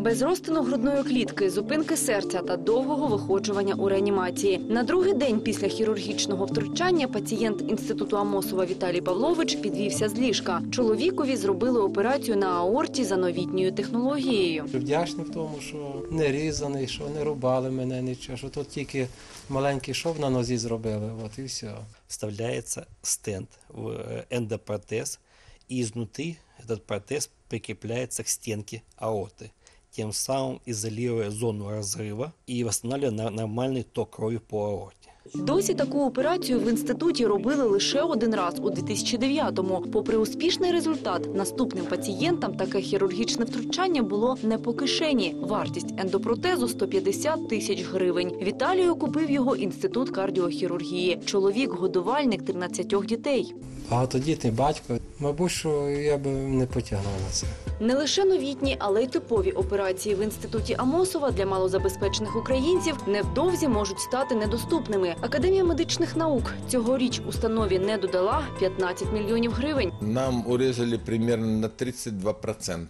Без розтину грудної клітки, зупинки серця та довгого виходжування у реанімації. На другий день після хірургічного втручання пацієнт інституту Амосова Віталій Павлович підвівся з ліжка. Чоловікові зробили операцію на аорті за новітньою технологією. Вдячний в тому, що не різаний, що не рубали мене нічого, що тут тільки маленький шов на нозі зробили, от і все. вставляется стенд в э, эндопротез, и изнутри этот протез прикрепляется к стенке аорты, тем самым изолируя зону разрыва и восстанавливая на- нормальный ток крови по аорте. Досі таку операцію в інституті робили лише один раз у 2009-му. Попри успішний результат, наступним пацієнтам таке хірургічне втручання було не по кишені. Вартість ендопротезу 150 тисяч гривень. Віталію купив його інститут кардіохірургії. Чоловік годувальник 13 дітей. Багатодітний батько. Мабуть, що я би не потягнув на це. Не лише новітні, але й типові операції в інституті Амосова для малозабезпечених українців невдовзі можуть стати недоступними. Академія медичних наук цьогоріч установі не додала 15 мільйонів гривень. Нам урезали примерно на 32%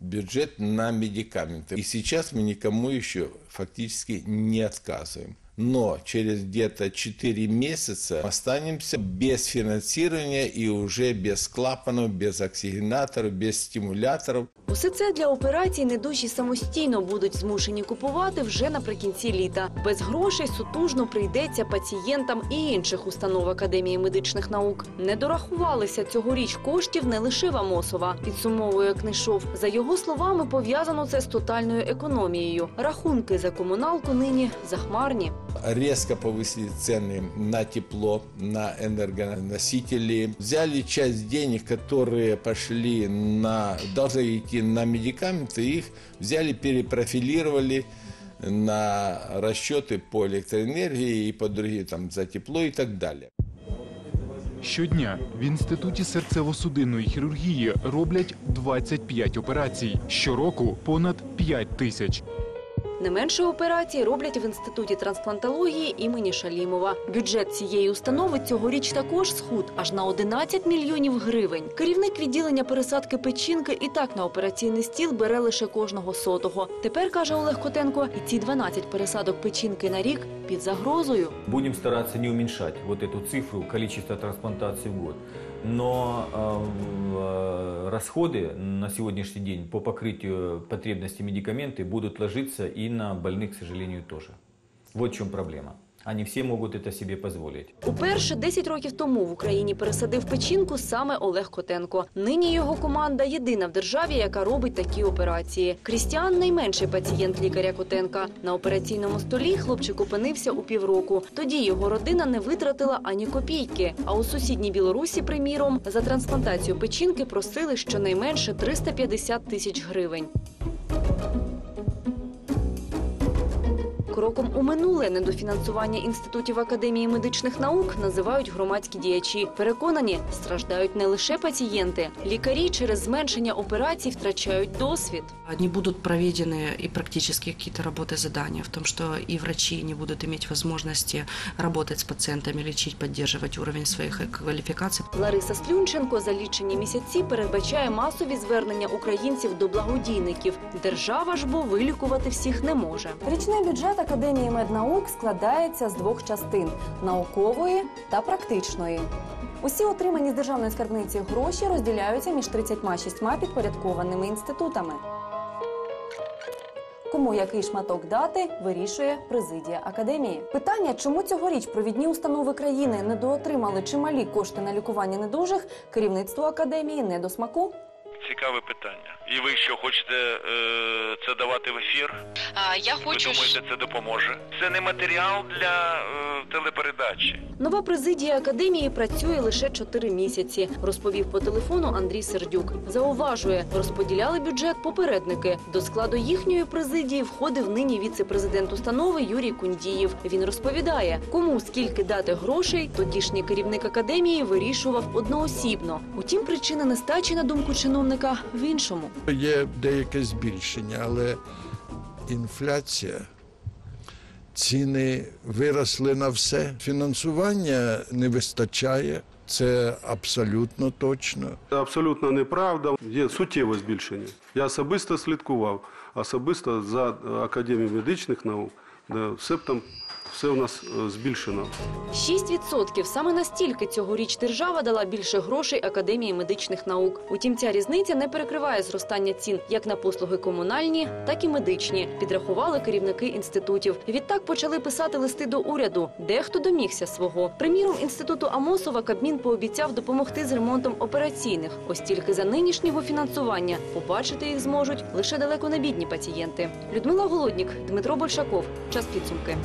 бюджет на медикаменты. И сейчас мы никому еще фактически не отказываем. Но через где-то 4 месяца останемся без финансирования и уже без клапанов, без оксигенаторов, без стимуляторов. Усе це для операцій недужі самостійно будуть змушені купувати вже наприкінці літа. Без грошей сутужно прийдеться пацієнтам і інших установ Академії медичних наук. Не дорахувалися цьогоріч коштів не лише в Амосова. Підсумовує Книшов. За його словами, пов'язано це з тотальною економією. Рахунки за комуналку нині захмарні Резко повысили цены на тепло, на энергоносители. Взяли часть денег, которые пошли на, должны идти на медикаменты, их взяли, перепрофилировали на расчеты по электроэнергии и по другим, там, за тепло и так далее. Щодня в інституті серцево-судинної хірургії роблять 25 операцій. Щороку понад 5 тисяч. Не менше операцій роблять в інституті трансплантології імені Шалімова. Бюджет цієї установи цьогоріч також схуд аж на 11 мільйонів гривень. Керівник відділення пересадки печінки і так на операційний стіл бере лише кожного сотого. Тепер каже Олег Котенко, і ці 12 пересадок печінки на рік під загрозою. Будем стараться не уменьшать вот эту цифру количества трансплантаций в год. Но э, э, расходы на сегодняшний день по покрытию потребностей медикаменты будут ложиться и на больных, к сожалению, тоже. Вот в чем проблема. Они все могут это себе позволить. Уперше 10 років тому в Україні пересадив печінку саме Олег Котенко. Нині його команда єдина в державі, яка робить такі операції. Крістіан найменший пацієнт лікаря Котенка. На операційному столі хлопчик опинився у півроку. Тоді його родина не витратила ані копійки. А у сусідній Білорусі, приміром, за трансплантацію печінки просили щонайменше 350 тисяч гривень. Кроком у минуле недофінансування інститутів Академії медичних наук називають громадські діячі. Переконані, страждають не лише пацієнти. Лікарі через зменшення операцій втрачають досвід. Не будут проведены и практически какие-то работы задания в том, что и врачи не будут иметь возможности работать с пациентами, лечить, поддерживать уровень своих квалификаций. Лариса Слюнченко за лічені місяці передбачає масові звернення українців до благодійників. Держава ж бо вилікувати всіх не може. Річний бюджет Академії меднаук складається з двох частин наукової та практичної. Усі отримані з державної скарбниці гроші розділяються між 36 підпорядкованими інститутами. Кому який шматок дати, вирішує президія академії. Питання, чому цьогоріч провідні установи країни недоотримали чималі кошти на лікування недужих, керівництву академії не до смаку. Цікаве питання. І ви що хочете е, це давати в ефір? А, я Ви думаєте, це допоможе? Це не матеріал для е, телепередачі. Нова президія академії працює лише 4 місяці, розповів по телефону Андрій Сердюк. Зауважує, розподіляли бюджет попередники. До складу їхньої президії входив нині віце-президент установи Юрій Кундієв. Він розповідає, кому скільки дати грошей, тодішній керівник академії вирішував одноосібно. Утім, причина нестачі, на думку чиновника, в іншому. Є деяке збільшення, але інфляція, ціни виросли на все. Фінансування не вистачає, це абсолютно точно. Абсолютно неправда. Є суттєве збільшення. Я особисто слідкував. особисто за Академією медичних наук, де все там все у нас е, збільшено. 6% – саме настільки цьогоріч держава дала більше грошей Академії медичних наук. Утім, ця різниця не перекриває зростання цін як на послуги комунальні, так і медичні. Підрахували керівники інститутів. Відтак почали писати листи до уряду. Дехто домігся свого. Приміром, інституту Амосова Кабмін пообіцяв допомогти з ремонтом операційних. Ось тільки за нинішнього фінансування побачити їх зможуть лише далеко не бідні пацієнти. Людмила Голоднік, Дмитро Большаков. Час підсумки.